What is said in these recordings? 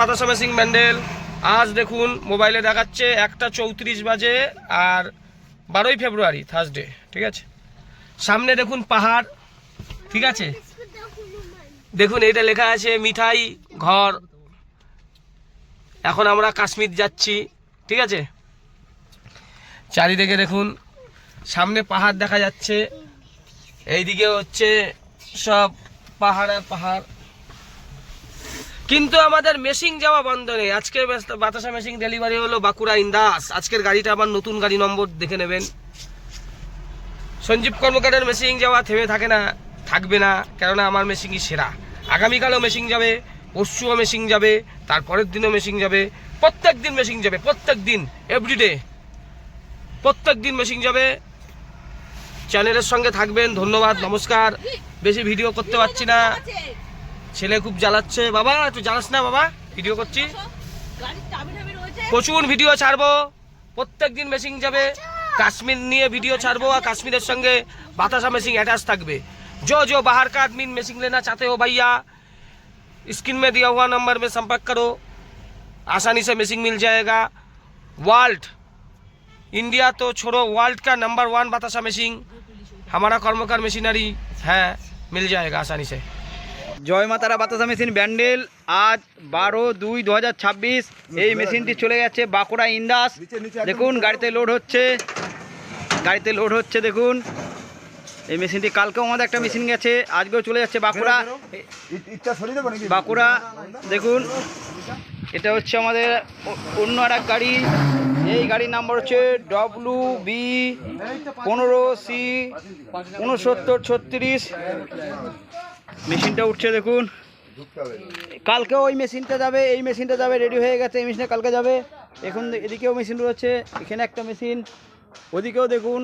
বাতাসা মেশিন ব্যান্ডেল। আজ দেখুন, মোবাইলে দেখাচ্ছে একটা চৌত্রিশ বাজে আর বারোই ফেব্রুয়ারি থার্সডে ঠিক আছে? সামনে দেখুন পাহাড়, ঠিক আছে? দেখুন এটা লেখা আছে, মিঠাই ঘর। এখন আমরা কাশ্মীর যাচ্ছি, ঠিক আছে? চারিদিকে দেখুন, সামনে পাহাড় দেখা যাচ্ছে। এইদিকে হচ্ছে সব পাহাড় আর পাহাড়। কিন্তু আমাদের মেশিং যাওয়া বন্ধ নেই। আজকে বাতাসা মেশিং ডেলিভারি হলো বাঁকুড়া ইন্দাস। আজকের গাড়িটা আবার নতুন গাড়ি নম্বর দেখে নেবেন। সঞ্জীব কর্মকারের মেশিং যাওয়া থেমে থাকে না, থাকবে না, কেননা আমার মেশিংই সেরা। আগামীকালও মেশিং যাবে, পরশুও মেশিং যাবে, তারপরের দিনও মেশিং যাবে, প্রত্যেক দিন মেশিং যাবে, প্রত্যেক দিন এভরিডে প্রত্যেক দিন মেশিং যাবে চ্যানেলের সঙ্গে থাকবেন, ধন্যবাদ, নমস্কার। বেশি ভিডিও করতে পারছি না। ছেলে খুব জ্বালাচ্ছে বাবা একটু জ্বালাস না বাবা ভিডিও করছি গাড়ির চাবি টাবি রয়েছে প্রচুর ভিডিও ছাড়বো প্রত্যেক দিন মেশিং যাবে কাশ্মীর নিয়ে ভিডিও ছাড়বো আর কাশ্মীরের সঙ্গে বাতাসা মেশিং অ্যাটাচ থাকবে जो जो बाहर का आदमी मेसिंग लेना चाहते हो भैया स्क्रीन में दिया हुआ नंबर में संपर्क करो आसानी से मेसिंग मिल जाएगा वर्ल्ड इंडिया तो छोड़ो वर्ल्ड का नंबर वन बतासा मेसिंग हमारा कर्मकार मशीनरी है मिल जाएगा आसानी से জয় মাতারা বাতাসা মেশিন ব্যান্ডেল আজ বারো দুই দু হাজার ছাব্বিশ এই মেশিনটি চলে যাচ্ছে বাঁকুড়া ইন্দাস। দেখুন গাড়িতে লোড হচ্ছে। গাড়িতে লোড হচ্ছে দেখুন। এই মেশিনটি কালকেও আমাদের একটা মেশিন গেছে আজকেও চলে যাচ্ছে বাঁকুড়া। বাঁকুড়া দেখুন। এটা হচ্ছে আমাদের অন্য আর এক গাড়ি। এই গাড়ির নাম্বার হচ্ছে ডব্লু বি পনেরো সি উনসত্তর ছত্রিশ। মেশিনটা উঠছে দেখুন। কালকেও ওই মেশিনটা যাবে, এই মেশিনটা যাবে রেডি হয়ে গেছে, এই মেশিনটা কালকে যাবে। এখন এদিকেও মেশিন রয়েছে, এখানে একটা মেশিন, ওদিকেও দেখুন,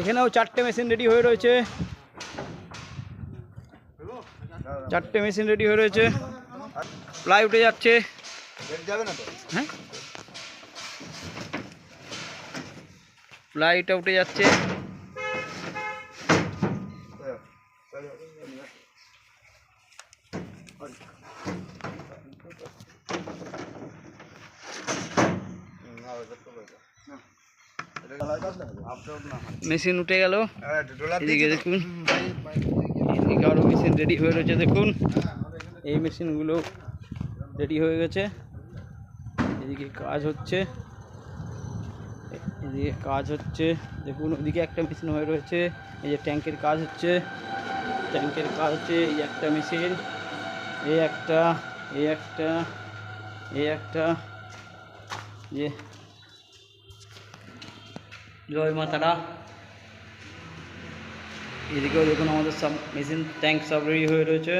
এখানেও চারটে মেশিন রেডি হয়ে রয়েছে। চারটে মেশিন রেডি হয়ে রয়েছে। প্লাই উঠে যাচ্ছে। হ্যাঁ? প্লাইটা উঠে যাচ্ছে। মেশিন উঠে গেল। এদিকে দেখুন। এদিকে আরও মেশিন রেডি হয়ে রয়েছে, দেখুন। এই মেশিনগুলো রেডি হয়ে গেছে। এদিকে কাজ হচ্ছে। এদিকে কাজ হচ্ছে। দেখুন, ওদিকে একটা মেশিন হয়ে রয়েছে। এই যে ট্যাঙ্কের কাজ হচ্ছে। ট্যাঙ্কের কাজ হচ্ছে এই একটা মেশিন। এই একটা এই একটা এই একটা যে জয় মাতারা। এদিকেও দেখুন আমাদের সব মেশিন ট্যাঙ্ক সব রেডি হয়ে রয়েছে।